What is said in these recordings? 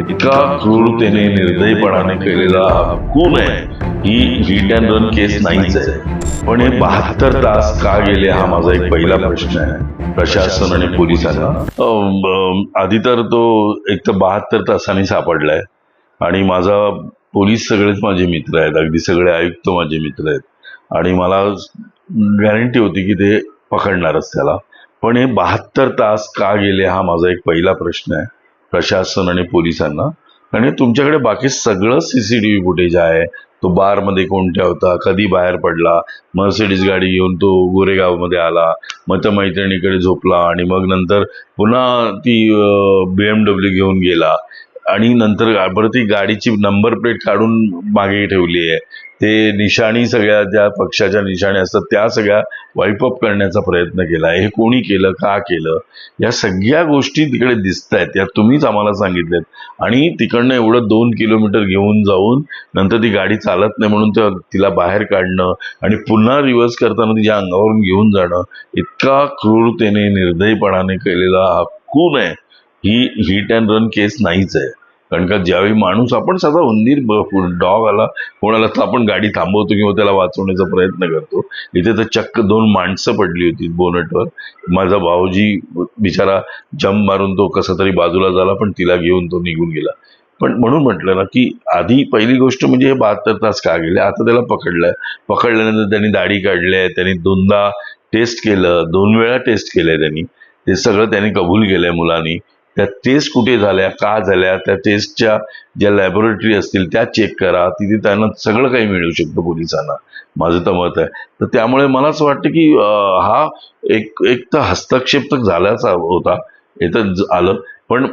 इतका क्रूरतेने निर्दयपणाने केलेला हा खून आहे. ही हिट अँड रन केस नाहीच आहे. पण हे बहात्तर तास का गेले हा माझा एक पहिला प्रश्न आहे. प्रशासन आणि पोलिसांना. आधी तर तो एक तर बहात्तर तासांनी सापडलाय. आणि माझा पोलीस सगळेच माझे मित्र आहेत. अगदी सगळे आयुक्त माझे मित्र आहेत. आणि मला गॅरंटी होती की ते पकडणारच त्याला. पण हे बहात्तर तास का गेले हा माझा एक पहिला प्रश्न आहे. प्रशासन आणि पोलिसांना. आणि तुमच्याकडे बाकी सगळं सीसीटीव्ही फुटेज आहे. तो बारमध्ये कोणत्या होता? कधी बाहेर पडला? मर्सिडीज गाडी घेऊन तो गोरेगावमध्ये आला. मग त्या मैत्रिणीकडे झोपला आणि मग नंतर पुन्हा ती बी एम डब्ल्यू घेऊन गेला. आणि नंतर बरं ती गाडीची नंबर प्लेट काढून मागे ठेवली आहे. ते निशाणी सगळ्या ज्या पक्षाच्या निशाणी असतात त्या सगळ्या वाईप अप करण्याचा प्रयत्न केला हे कोणी केलं का केलं? या सगळ्या गोष्टी तिकडे दिसत आहेत. या तुम्हीच आम्हाला सांगितल्यात. आणि तिकडनं एवढं दोन किलोमीटर घेऊन जाऊन नंतर ती गाडी चालत नाही म्हणून त्या- तिला बाहेर काढणं आणि पुन्हा रिव्हर्स करताना तिच्या अंगावरून घेऊन जाणं इतका क्रूरतेने निर्दयीपणाने केलेला हा खून आहे. ही हिट अँड रन केस नाहीच आहे. कारण का ज्यावेळी माणूस आपण साधा उंदीर डॉग आला कोणाला तर आपण गाडी थांबवतो किंवा त्याला वाचवण्याचा प्रयत्न करतो. इथे तर चक्क दोन माणसं पडली होती बोनटवर. माझा भाऊजी बिचारा जंप मारून तो कसा तरी बाजूला झाला पण तिला घेऊन तो निघून गेला. पण म्हणून म्हटलं ना की आधी पहिली गोष्ट म्हणजे हे बहात्तर तास का गेले? आता त्याला पकडलंय. पकडल्यानंतर त्यांनी दाढी काढली आहे त्यांनी दोनदा टेस्ट केलं दोन वेळा टेस्ट केलंय त्यांनी. ते सगळं त्यांनी कबूल केलंय मुलांनी. त्या टेस्ट कुठे झाल्या का झाल्या त्या टेस्टच्या ज्या लॅबोरेटरी असतील त्या चेक करा. तिथे त्यांना सगळं काही मिळू शकतं पोलिसांना. माझं तर मत आहे. तर त्यामुळे मला असं वाटतं की हा एक एक तर हस्तक्षेप तर झालाच होता. हे तर आलं. पण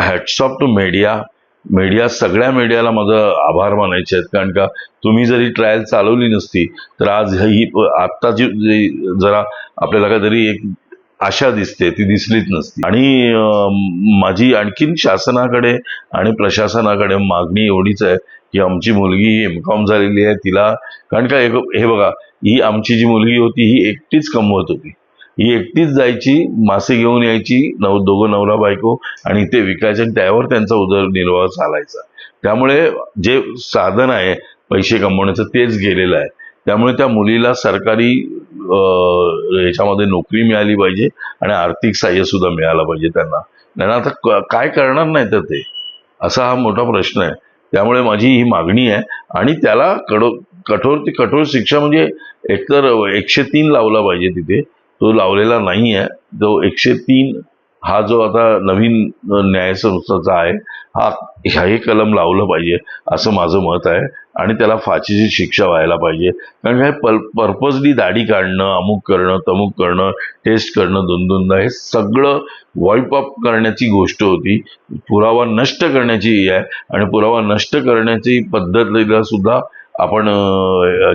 हॅटसॉप टू मीडिया मीडिया सगळ्या मीडियाला माझं आभार मानायचे आहेत. कारण का तुम्ही जरी ट्रायल चालवली नसती तर आज ही आत्ताची जी जरा आपल्याला काहीतरी एक आशा दिसते ती दिसलीच नसती. आणि माझी आणखीन शासनाकडे आणि प्रशासनाकडे मागणी एवढीच आहे की आमची मुलगी एम कॉम झालेली आहे तिला कारण का हे हे बघा ही आमची जी मुलगी होती ही एकटीच कमवत होती. ही एकटीच जायची मासे घेऊन यायची नव दोघं नवरा बायको आणि ते विकायचे आणि त्यावर त्यांचा उदरनिर्वाह चालायचा. त्यामुळे जे साधन आहे पैसे कमवण्याचं तेच गेलेलं आहे. त्यामुळे त्या मुलीला सरकारी याच्यामध्ये नोकरी मिळाली पाहिजे आणि आर्थिक सहाय्य सुद्धा मिळालं पाहिजे त्यांना. त्यांना आता काय करणार नाही तर ते? असा हा मोठा प्रश्न आहे. त्यामुळे माझी ही मागणी आहे आणि त्याला कडो कठोर ती कठोर शिक्षा म्हणजे एकतर एकशे तीन लावला पाहिजे तिथे. तो लावलेला नाही आहे जो एकशे तीन हा जो आता नवीन न्यायसंस्थाचा आहे हा ह्याही कलम लावलं पाहिजे असं माझं मत आहे. आणि त्याला फाशीची शिक्षा व्हायला पाहिजे. कारण काय पल पर्पजली दाढी काढणं अमुक करणं तमुक करणं टेस्ट करणं दोन दोनदा हे सगळं वाईप अप करण्याची गोष्ट होती. पुरावा नष्ट करण्याची ही आहे. आणि पुरावा नष्ट करण्याची पद्धतीला सुद्धा आपण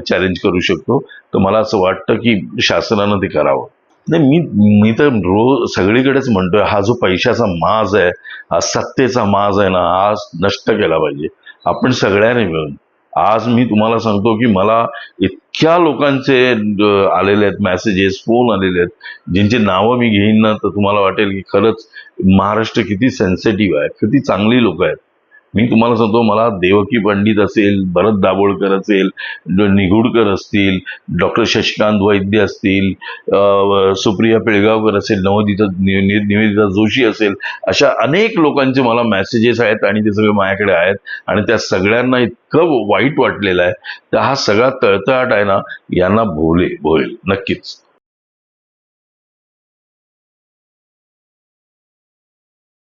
चॅलेंज करू शकतो. तर मला असं वाटतं की शासनानं ते करावं. नाही मी मी तर रोज सगळीकडेच म्हणतोय हा जो पैशाचा माज आहे हा सत्तेचा माज आहे ना आज नष्ट केला पाहिजे. आपण सगळ्यांनी मिळून. आज मी तुम्हाला सांगतो की मला इतक्या लोकांचे आलेले आहेत मेसेजेस फोन आलेले आहेत ज्यांची नावं मी घेईन ना तर तुम्हाला वाटेल की खरंच महाराष्ट्र किती सेन्सिटिव्ह आहे किती चांगली लोक आहेत. मी तुम्हाला सांगतो मला देवकी पंडित असेल भरत दाभोळकर असेल निगुडकर असतील डॉक्टर शशिकांत वैद्य असतील सुप्रिया पिळगावकर असेल नवोदिता नि- निवेदिता जोशी असेल अशा अनेक लोकांचे मला मेसेजेस आहेत आणि ते सगळे माझ्याकडे आहेत आणि त्या सगळ्यांना इतकं वाईट वाटलेलं आहे तर हा सगळा तळतळाट आहे ना यांना भोले भोल नक्कीच.